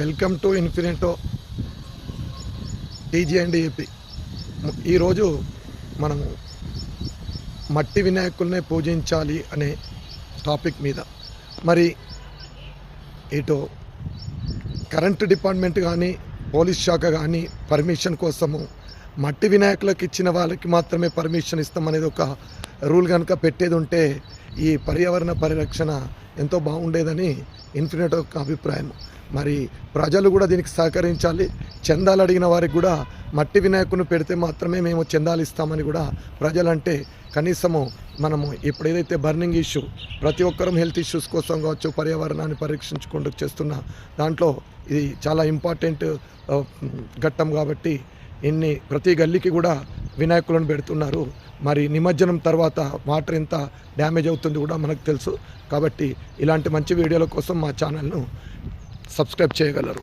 Welcome to Infinito. TG and AP. ఈరోజు మనము మట్టి వినాయకుల్నే పూజించాలి అనే టాపిక్ మీద. మరి ఇటు కరెంట్ డిపార్ట్మెంట్ కానీ పోలీస్ శాఖ కానీ పర్మిషన్ కోసము మట్టి వినాయకులకు ఇచ్చిన వాళ్ళకి మాత్రమే పర్మిషన్ ఇస్తామనేది ఒక రూల్ కనుక పెట్టేది ఉంటే ఈ పర్యావరణ పరిరక్షణ ఎంతో బాగుండేదని ఇన్ఫినిట్ యొక్క అభిప్రాయం. మరి ప్రజలు కూడా దీనికి సహకరించాలి. చందాలు అడిగిన వారికి కూడా మట్టి వినాయకుని పెడితే మాత్రమే మేము చందాలు ఇస్తామని కూడా ప్రజలంటే కనీసము మనము ఇప్పుడు ఏదైతే బర్నింగ్ ఇష్యూ ప్రతి ఒక్కరం హెల్త్ ఇష్యూస్ కోసం కావచ్చు పర్యావరణాన్ని పరీక్షించుకుంటూ చేస్తున్న దాంట్లో ఇది చాలా ఇంపార్టెంట్ ఘట్టం కాబట్టి ఇన్ని ప్రతి గల్లీకి కూడా వినాయకులను పెడుతున్నారు. మరి నిమజ్జనం తర్వాత వాటర్ ఎంత డ్యామేజ్ అవుతుంది కూడా మనకు తెలుసు. కాబట్టి ఇలాంటి మంచి వీడియోల కోసం మా ఛానల్ను సబ్స్క్రైబ్ చేయగలరు.